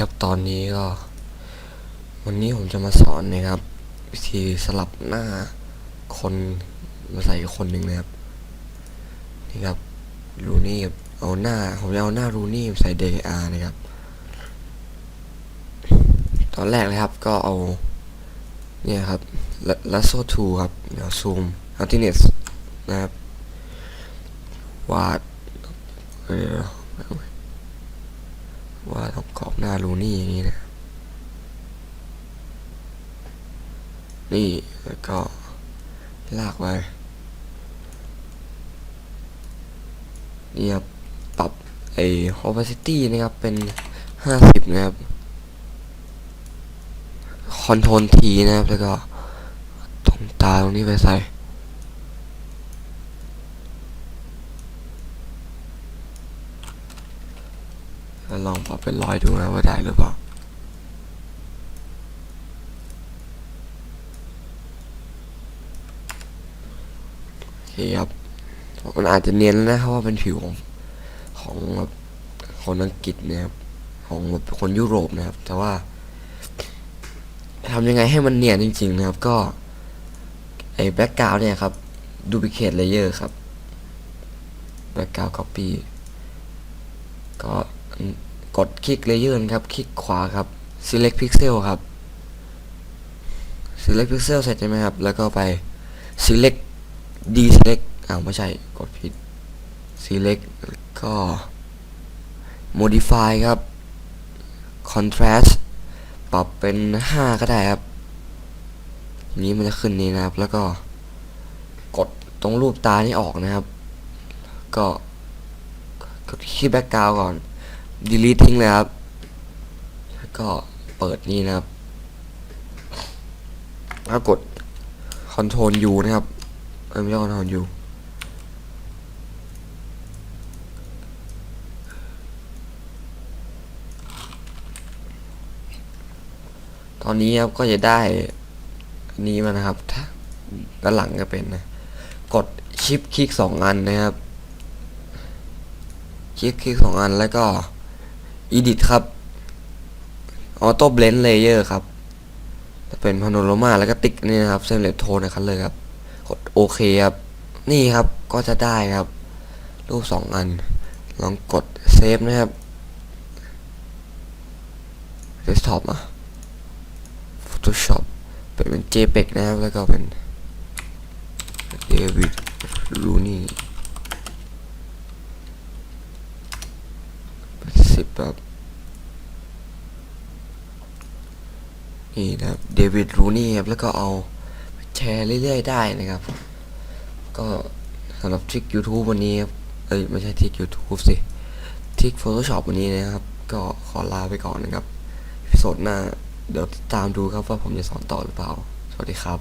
ครับตอนนี้ก็ วันนี้ผมจะมาสอนนะครับ วิธีสลับหน้าคนมาใส่คนหนึ่งนะครับนี่ครับรูนี่เอาหน้าผมจะเอาหน้ารูนี่ใส่ DAR นะครับ ตอนแรกเลยครับก็เอาเนี่ยครับลัสโซทูครับเดี๋ยวซูมอัลติเนสนะครับวาดเออ ว่าดเอากรอบหน้ารูนี่อย่างนี้นะ นี่แล้วก็ลากไว้นี่ครับปรับไอ้ opacity นะครับ เป็น 50 นะครับคอนโทรลทีนะครับ แล้วก็ตรงตาตรงนี้ไปใส่ แล้วลองปรับเป็นร้อยดูนะว่าได้หรือเปล่าโอเคครับมันอาจจะเนียนแล้วนะเพราะว่าเป็นผิวของของแบบคนอังกฤษนะครับของแบบคนยุโรปนะครับ แต่ว่าทำยังไงให้มันเนียนจริง ๆ นะครับ ก็ไอ้แบ็กกราวเนี่ยครับดูพิเคทเลเยอร์ครับแบ็กกราวคัปปี้ก็ กดคลิกเลเยอร์นครับ คลิกขวาครับ select pixel ครับ select pixel เสร็จใช่ไหมครับ แล้วก็ไป select deselect อ้าวไม่ใช่ กดผิด select ก็ modify ครับ contrast ปรับเป็น 5 ก็ได้ครับ นี้มันจะขึ้นนี้นะครับ แล้วก็กดตรงรูปตานี่ออกนะครับ ก็กดที่ background ก่อน delete ทิ้งเลยครับ แล้วก็เปิดนี่นะครับแล้วกด control U นะครับเออไม่ใช่ control U ตอนนี้ครับก็จะได้นนี้มานะครับถ้าด้านหลังก็เป็นนะ กดชิปคลิกสองอันนะครับ คลิกคลิกสองอันแล้วก็ edit ครับ auto blend layer ครับจะเป็นพาโนโรมาแล้วก็ติ๊กนี่นะครับเซมเลตโทนนะครับเลยครับกดโอเคครับ นี่ครับก็จะได้ครับ รูปสองอัน ลองกดเซฟนะครับ desktop อะ Photoshop เป็นเป็น JPEG นะครับ แล้วก็เป็น David Rooney สิบแบบนี่นะครับเดวิดรูนี่ครับแล้วก็เอาแชร์เรื่อยๆได้นะครับ ก็สำหรับทริค YouTube วันนี้ครับเอ้ยไม่ใช่ทริค YouTube สิทริค Photoshop วันนี้นะครับ ก็ขอลาไปก่อนนะครับ พิโซดหน้า เดี๋ยวตามดูครับว่าผมจะสอนต่อหรือเปล่า สวัสดีครับ